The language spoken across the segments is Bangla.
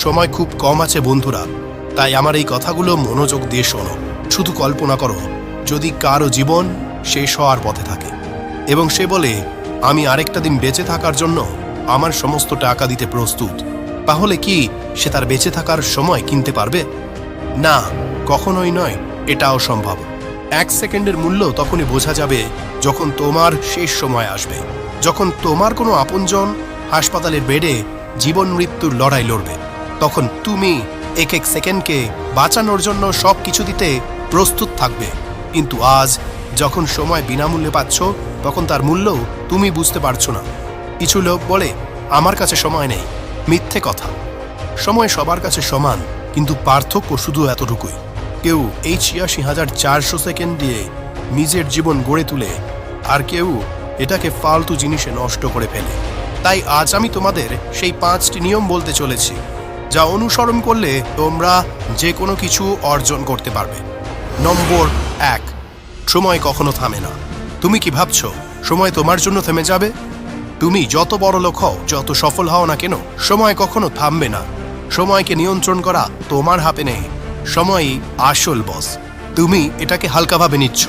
সময় খুব কম আছে বন্ধুরা। তাই আমার এই কথাগুলো মনোযোগ দিয়ে শোনো। শুধু কল্পনা করো, যদি কারও জীবন শেষ হওয়ার পথে থাকে এবং সে বলে, আমি আরেকটা দিন বেঁচে থাকার জন্য আমার সমস্ত টাকা দিতে প্রস্তুত। তাহলে কি সে তার বেঁচে থাকার সময় কিনতে পারবে? না, কখনোই নয়। এটাও সম্ভব। এক সেকেন্ডের মূল্য তখনই বোঝা যাবে যখন তোমার শেষ সময় আসবে। যখন তোমার কোনো আপনজন হাসপাতালের বেডে জীবন মৃত্যুর লড়াই লড়বে। তখন তুমি এক এক সেকেন্ডকে বাঁচানোর জন্য সব কিছু দিতে প্রস্তুত থাকবে। কিন্তু আজ যখন সময় বিনামূল্যে পাচ্ছ, তখন তার মূল্য তুমি বুঝতে পারছ না। কিছু লোক বলে, আমার কাছে সময় নেই। মিথ্যে কথা। সময় সবার কাছে সমান, কিন্তু পার্থক্য শুধু এতটুকুই। কেউ এই ছিয়াশি হাজার চারশো সেকেন্ড দিয়ে নিজের জীবন গড়ে তুলে, আর কেউ এটাকে ফালতু জিনিসে নষ্ট করে ফেলে। তাই আজ আমি তোমাদের সেই পাঁচটি নিয়ম বলতে চলেছি। যা অনুসরণ করলে তোমরা যে কোনো কিছু অর্জন করতে পারবে। নম্বর এক, সময় কখনো থামে না। তুমি কি ভাবছ, সময় তোমার জন্য থেমে যাবে? তুমি যত বড় লোক হও, যত সফল হও না কেন, সময় কখনো থামবে না। সময়কে নিয়ন্ত্রণ করা তোমার হাতে নেই। সময়ই আসল বস তুমি এটাকে হালকাভাবে নিচ্ছ।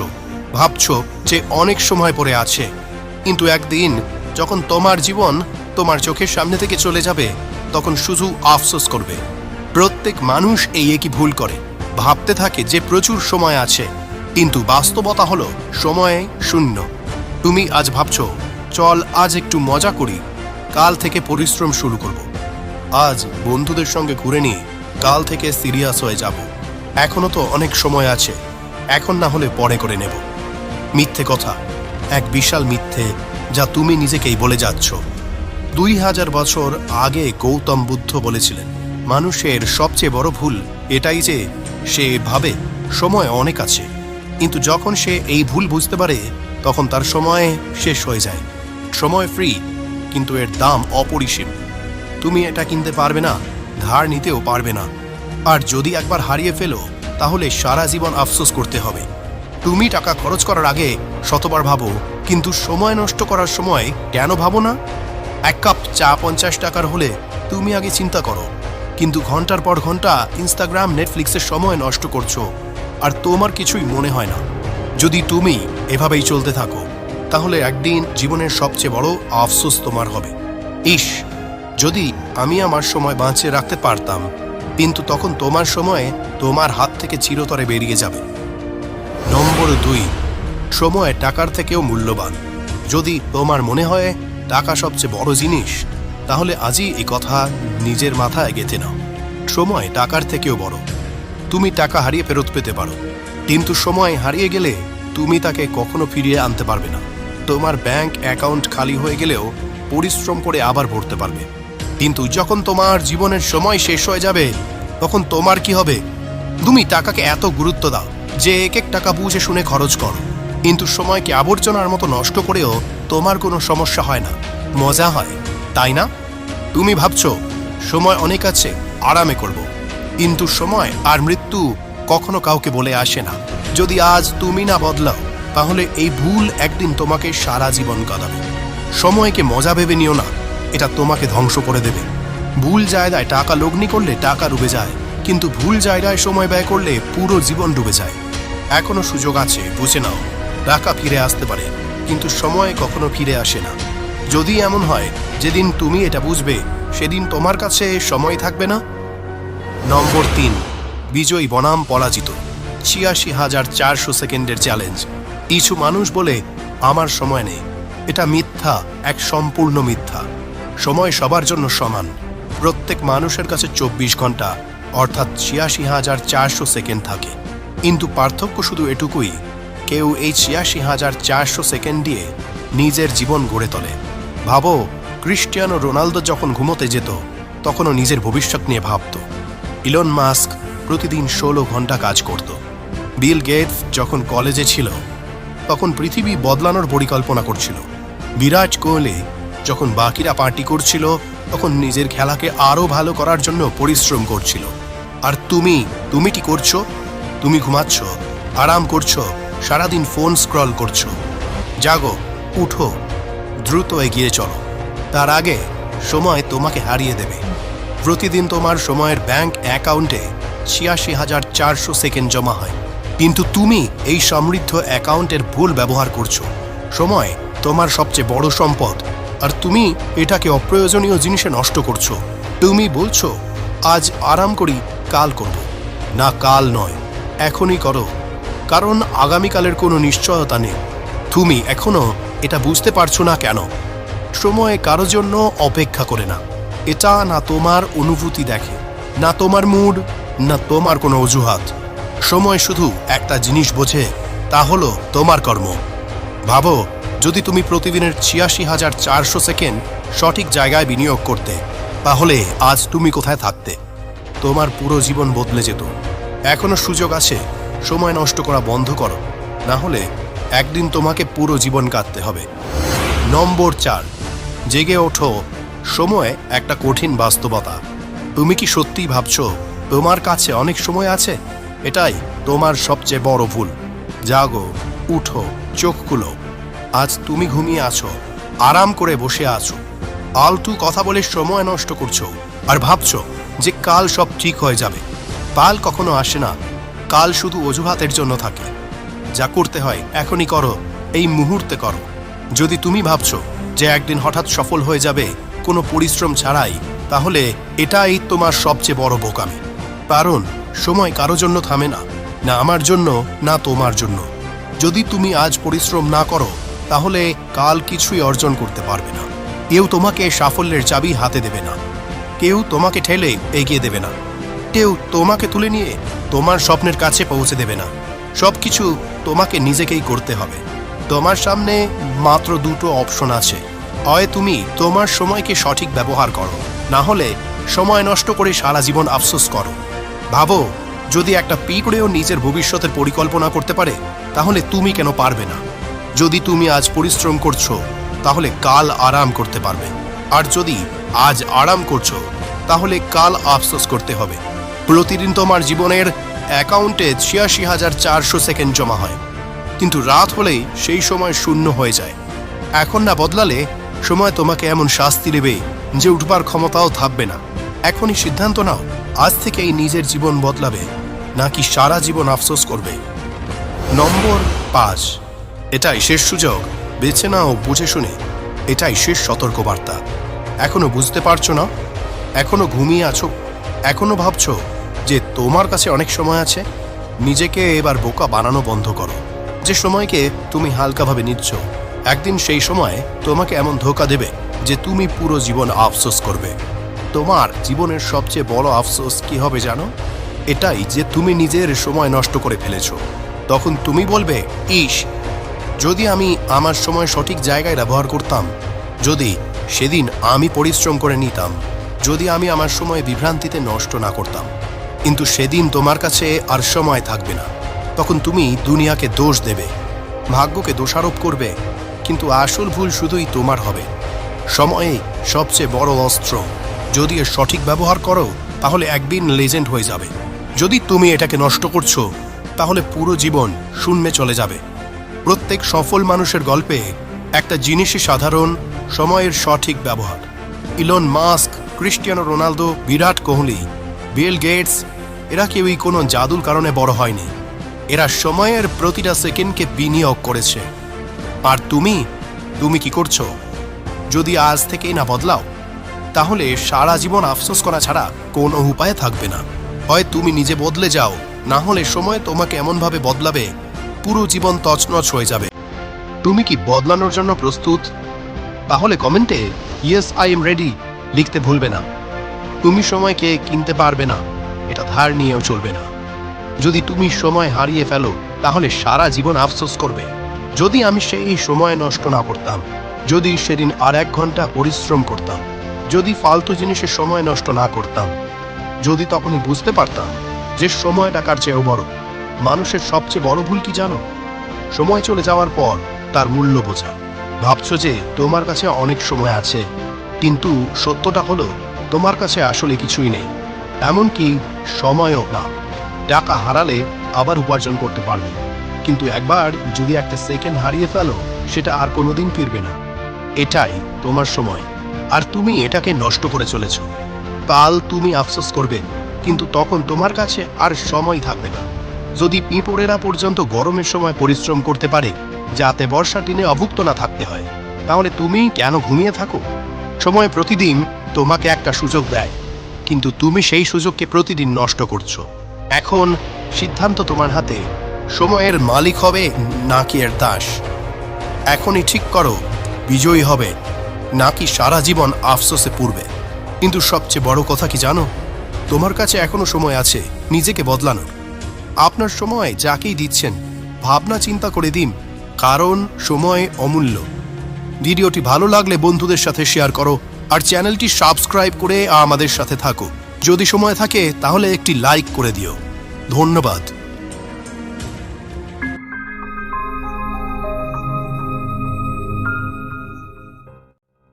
ভাবছ যে অনেক সময় পড়ে আছে। কিন্তু একদিন যখন তোমার জীবন তোমার চোখের সামনে থেকে চলে যাবে তখন শুধু আফসোস করবে। প্রত্যেক মানুষ এই একই ভুল করে। ভাবতে থাকে যে প্রচুর সময় আছে। কিন্তু বাস্তবতা হলো সময়ে শূন্য। তুমি আজ ভাবছ, চল আজ একটু মজা করি। কাল থেকে পরিশ্রম শুরু করব। আজ বন্ধুদের সঙ্গে ঘুরে নিয়ে কাল থেকে সিরিয়াস হয়ে যাব। এখনও তো অনেক সময় আছে। এখন না হলে পরে করে নেব। মিথ্যে কথা। এক বিশাল মিথ্যে যা তুমি নিজেকেই বলে যাচ্ছ। দুই হাজার বছর আগে গৌতম বুদ্ধ বলেছিলেন, মানুষের সবচেয়ে বড় ভুল এটাই যে সে ভাবে সময় অনেক আছে। কিন্তু যখন সে এই ভুল বুঝতে পারে, তখন তার সময় শেষ হয়ে যায়। সময় ফ্রি কিন্তু এর দাম অপরিসীম। তুমি এটা কিনতে পারবে না ধার নিতেও পারবে না। আর যদি একবার হারিয়ে ফেলো, তাহলে সারা জীবন আফসোস করতে হবে। তুমি টাকা খরচ করার আগে শতবার ভাবো, কিন্তু সময় নষ্ট করার সময় কেন ভাবো না? এক কাপ চা পঞ্চাশ টাকার হলে তুমি আগে চিন্তা করো। কিন্তু ঘণ্টার পর ঘণ্টা ইনস্টাগ্রাম নেটফ্লিক্সের সময় নষ্ট করছ। আর তোমার কিছুই মনে হয় না। যদি তুমি এভাবেই চলতে থাকো, তাহলে একদিন জীবনের সবচেয়ে বড় আফসোস তোমার হবে। ইস, যদি আমি আমার সময় বাঁচিয়ে রাখতে পারতাম, কিন্তু তখন তোমার সময়ে তোমার হাত থেকে চিরতরে বেরিয়ে যাবে। নম্বর দুই, সময় টাকার থেকেও মূল্যবান। যদি তোমার মনে হয় টাকা সবচেয়ে বড় জিনিস। তাহলে আজই এই কথা নিজের মাথায় গেঁথে নাও। সময় টাকার থেকেও বড়। তুমি টাকা হারিয়ে ফেরত পেতে পারো। কিন্তু সময় হারিয়ে গেলে তুমি তাকে কখনো ফিরিয়ে আনতে পারবে না। তোমার ব্যাংক অ্যাকাউন্ট খালি হয়ে গেলেও পরিশ্রম করে আবার ভরতে পারবে। কিন্তু যখন তোমার জীবনের সময় শেষ হয়ে যাবে, তখন তোমার কি হবে? তুমি টাকাকে এত গুরুত্ব দাও যে এক এক টাকা বুঝে শুনে খরচ করো। কিন্তু সময়কে আবর্জনার মতো নষ্ট করেও তোমার কোনো সমস্যা হয় না। মজা হয়, তাই না? তুমি ভাবছ, সময় অনেক আছে, আরামে করব। কিন্তু সময় আর মৃত্যু কখনো কাউকে বলে আসে না। যদি আজ তুমি না বদলাও, তাহলে এই ভুল একদিন তোমাকে সারা জীবন কাঁদাবে। সময়কে মজা ভেবে নিও না, এটা তোমাকে ধ্বংস করে দেবে। ভুল জায়গায় টাকা লগ্নি করলে টাকা ডুবে যায়, কিন্তু ভুল জায়গায় সময় ব্যয় করলে পুরো জীবন ডুবে যায়। এখনও সুযোগ আছে, বুঝে নাও। টাকা ফিরে আসতে পারে, কিন্তু সময় কখনো ফিরে আসে না। যদি এমন হয়, যেদিন তুমি এটা বুঝবে, সেদিন তোমার কাছে সময় থাকবে না? নম্বর তিন, বিজয়ী বনাম পরাজিত। ছিয়াশি হাজার চারশো সেকেন্ডের চ্যালেঞ্জ। কিছু মানুষ বলে, আমার সময় নেই। এটা মিথ্যা, এক সম্পূর্ণ মিথ্যা। সময় সবার জন্য সমান। প্রত্যেক মানুষের কাছে চব্বিশ ঘণ্টা, অর্থাৎ ছিয়াশি হাজার চারশো সেকেন্ড থাকে। কিন্তু পার্থক্য শুধু এটুকুই কেউ এই ছিয়াশি হাজার চারশো সেকেন্ড দিয়ে নিজের জীবন গড়ে তোলে। ভাবো ক্রিস্টিয়ানো রোনালদো যখন ঘুমোতে যেত, তখনও নিজের ভবিষ্যৎ নিয়ে ভাবত। ইলন মাস্ক প্রতিদিন ষোলো ঘণ্টা কাজ করত। বিল গেটস যখন কলেজে ছিল, তখন পৃথিবী বদলানোর পরিকল্পনা করছিল। বিরাট কোহলি যখন বাকিরা পার্টি করছিল, তখন নিজের খেলাকে আরও ভালো করার জন্য পরিশ্রম করছিল। আর তুমি তুমি কি করছ? তুমি ঘুমাচ্ছ, আরাম করছ সারাদিন ফোন স্ক্রল করছ। জাগো, উঠো, দ্রুত এগিয়ে চলো। তার আগে সময় তোমাকে হারিয়ে দেবে। প্রতিদিন তোমার সময়ের ব্যাংক অ্যাকাউন্টে ছিয়াশি হাজার চারশো সেকেন্ড জমা হয়। কিন্তু তুমি এই সমৃদ্ধ অ্যাকাউন্টের ভুল ব্যবহার করছ। সময় তোমার সবচেয়ে বড় সম্পদ। আর তুমি এটাকে অপ্রয়োজনীয় জিনিসে নষ্ট করছ। তুমি বলছো, আজ আরাম করি, কাল করব। না, কাল নয়। এখনই করো। কারণ আগামীকালের কোনো নিশ্চয়তা নেই। তুমি এখনও এটা বুঝতে পারছ না কেন? সময় কারও জন্য অপেক্ষা করে না। এটা না তোমার অনুভূতি দেখে, না তোমার মুড, না তোমার কোনো অজুহাত। সময় শুধু একটা জিনিস বোঝে, তা হলো তোমার কর্ম। ভাবো, যদি তুমি প্রতিদিনের ছিয়াশি হাজার চারশো সেকেন্ড সঠিক জায়গায় বিনিয়োগ করতে, তাহলে আজ তুমি কোথায় থাকতে? তোমার পুরো জীবন বদলে যেত। এখনও সুযোগ আছে? সময় নষ্ট করা বন্ধ করো। না হলে একদিন তোমাকে পুরো জীবন কাটতে হবে। নম্বর চার, জেগে ওঠো। সময় একটা কঠিন বাস্তবতা। তুমি কি সত্যিই ভাবছ, তোমার কাছে অনেক সময় আছে? এটাই তোমার সবচেয়ে বড় ভুল। জাগো, উঠো, চোখ খুলো। আজ তুমি ঘুমিয়ে আছো, আরাম করে বসে আছো। আলতু কথা বলে সময় নষ্ট করছ। আর ভাবছ যে কাল সব ঠিক হয়ে যাবে। কাল কখনো আসে না। কাল শুধু অজুহাতের জন্য থাকে। যা করতে হয়, এখনই করো, এই মুহূর্তে করো। যদি তুমি ভাবছ যে একদিন হঠাৎ সফল হয়ে যাবে, কোনো পরিশ্রম ছাড়াই, তাহলে এটাই তোমার সবচেয়ে বড় বোকামি। কারণ, সময় কারও জন্য থামে না না আমার জন্য, না তোমার জন্য। যদি তুমি আজ পরিশ্রম না করো, তাহলে কাল কিছুই অর্জন করতে পারবে না। কেউ তোমাকে সাফল্যের চাবি হাতে দেবে না। কেউ তোমাকে ঠেলে এগিয়ে দেবে না। কেউ তোমাকে তুলে নিয়ে তোমার স্বপ্নের কাছে পৌঁছে দেবে না। সবকিছু তোমাকে নিজেকেই করতে হবে। তোমার সামনে মাত্র দুটো অপশন আছে। হয় তুমি তোমার সময়কে সঠিক ব্যবহার করো। না হলে সময় নষ্ট করে সারা জীবন আফসোস করো। ভাবো, যদি একটা পিঁপড়েও নিজের ভবিষ্যতের পরিকল্পনা করতে পারে, তাহলে তুমি কেন পারবে না? যদি তুমি আজ পরিশ্রম করছ, তাহলে কাল আরাম করতে পারবে। আর যদি আজ আরাম করছ, তাহলে কাল আফসোস করতে হবে। প্রতিদিন তোমার জীবনের অ্যাকাউন্টে ছিয়াশি হাজার চারশো সেকেন্ড জমা হয়। কিন্তু রাত হলেই সেই সময় শূন্য হয়ে যায়। এখন না বদলালে সময় তোমাকে এমন শাস্তি দেবে যে উঠবার ক্ষমতাও থাকবে না। এখনই সিদ্ধান্ত নাও, আজ থেকেই নিজের জীবন বদলাবে, নাকি সারা জীবন আফসোস করবে। নম্বর পাঁচ। এটাই শেষ সুযোগ, বেছে নাও, বুঝে শুনে। এটাই শেষ সতর্কবার্তা। এখনও বুঝতে পারছ না? এখনও ঘুমিয়ে আছো? এখনও ভাবছ যে তোমার কাছে অনেক সময় আছে, নিজেকে এবার বোকা বানানো বন্ধ করো। যে সময়কে তুমি হালকাভাবে নিচ্ছ, একদিন সেই সময় তোমাকে এমন ধোকা দেবে যে তুমি পুরো জীবন আফসোস করবে। তোমার জীবনের সবচেয়ে বড় আফসোস কি হবে জানো? এটাই যে তুমি নিজের সময় নষ্ট করে ফেলেছ। তখন তুমি বলবে, ইস, যদি আমি আমার সময় সঠিক জায়গায় ব্যবহার করতাম, যদি সেদিন আমি পরিশ্রম করে নিতাম, যদি আমি আমার সময় বিভ্রান্তিতে নষ্ট না করতাম কিন্তু সেদিন তোমার কাছে আর সময় থাকবে না। তখন তুমি দুনিয়াকে দোষ দেবে, ভাগ্যকে দোষারোপ করবে, কিন্তু আসল ভুল শুধুই তোমার হবে। সময়ে সবচেয়ে বড় অস্ত্র। যদি এর সঠিক ব্যবহার করো, তাহলে একদিন লেজেন্ড হয়ে যাবে। যদি তুমি এটাকে নষ্ট করছ, তাহলে পুরো জীবন শূন্যে চলে যাবে। প্রত্যেক সফল মানুষের গল্পে একটা জিনিসই সাধারণ, সময়ের সঠিক ব্যবহার। Elon Musk, Cristiano Ronaldo, Virat Kohli Bill Gates, এরা কেউই কোনো জাদুর কারণে বড় হয়নি। এরা সময়ের প্রতিটা সেকেন্ডকে বিনিয়োগ করেছে। আর তুমি? তুমি কি করছ? যদি আজ থেকেই না বদলাও, তাহলে সারা জীবন আফসোস করা ছাড়া কোনো উপায় থাকবে না। হয় তুমি নিজে বদলে যাও, না হলে সময় তোমাকে এমনভাবে বদলাবে, পুরো জীবন তছনছ হয়ে যাবে। তুমি কি বদলানোর জন্য প্রস্তুত? তাহলে কমেন্টে ইয়েস আই এম রেডি লিখতে ভুলবে না। তুমি সময়কে কিনতে পারবে না। এটা ধার নিয়েও চলবে না। যদি তুমি সময় হারিয়ে ফেলো, তাহলে সারা জীবন আফসোস করবে। যদি আমি সেই সময় নষ্ট না করতাম, যদি সেদিন আর এক ঘণ্টা পরিশ্রম করতাম, যদি ফালতু জিনিসের সময় নষ্ট না করতাম, যদি তখনই বুঝতে পারতাম যে সময় টাকার চেয়েও বড়। মানুষের সবচেয়ে বড় ভুল কি জানো? সময় চলে যাওয়ার পর তার মূল্য বোঝা। ভাবছ যে তোমার কাছে অনেক সময় আছে, কিন্তু সত্যটা হলো তোমার কাছে আসলে কিছুই নেই। এমনকি সময়ও না। টাকা হারালে আবার উপার্জন করতে পারবে। কিন্তু একবার যদি একটা সেকেন্ড হারিয়ে ফেলো, সেটা আর কোনোদিন ফিরবে না। এটাই তোমার সময়। আর তুমি এটাকে নষ্ট করে চলেছ। কাল তুমি আফসোস করবে, কিন্তু তখন তোমার কাছে আর সময় থাকবে না। যদি পিঁপড়েরা পর্যন্ত গরমের সময় পরিশ্রম করতে পারে, যাতে বর্ষা দিনে অভুক্ত না থাকতে হয়, তাহলে তুমি কেন ঘুমিয়ে থাকো? সময় প্রতিদিন তোমাকে একটা সুযোগ দেয়। কিন্তু তুমি সেই সুযোগকে প্রতিদিন নষ্ট করছ। এখন সিদ্ধান্ত তোমার হাতে। সময়ের মালিক হবে নাকি এর দাস। এখনই ঠিক করো, বিজয়ী হবে, নাকি সারা জীবন আফসোসে পূর্বে কিন্তু সবচেয়ে বড় কথা কি জানো? তোমার কাছে এখনও সময় আছে, নিজেকে বদলানোর। আপনার সময় যাকেই দিচ্ছেন, ভাবনা চিন্তা করে দিন, কারণ সময় অমূল্য। ভিডিওটি ভালো লাগলে বন্ধুদের সাথে শেয়ার করো আর চ্যানেলটি সাবস্ক্রাইব করে আমাদের সাথে থাকো যদি সময় থাকে, তাহলে একটি লাইক করে দিও। ধন্যবাদ।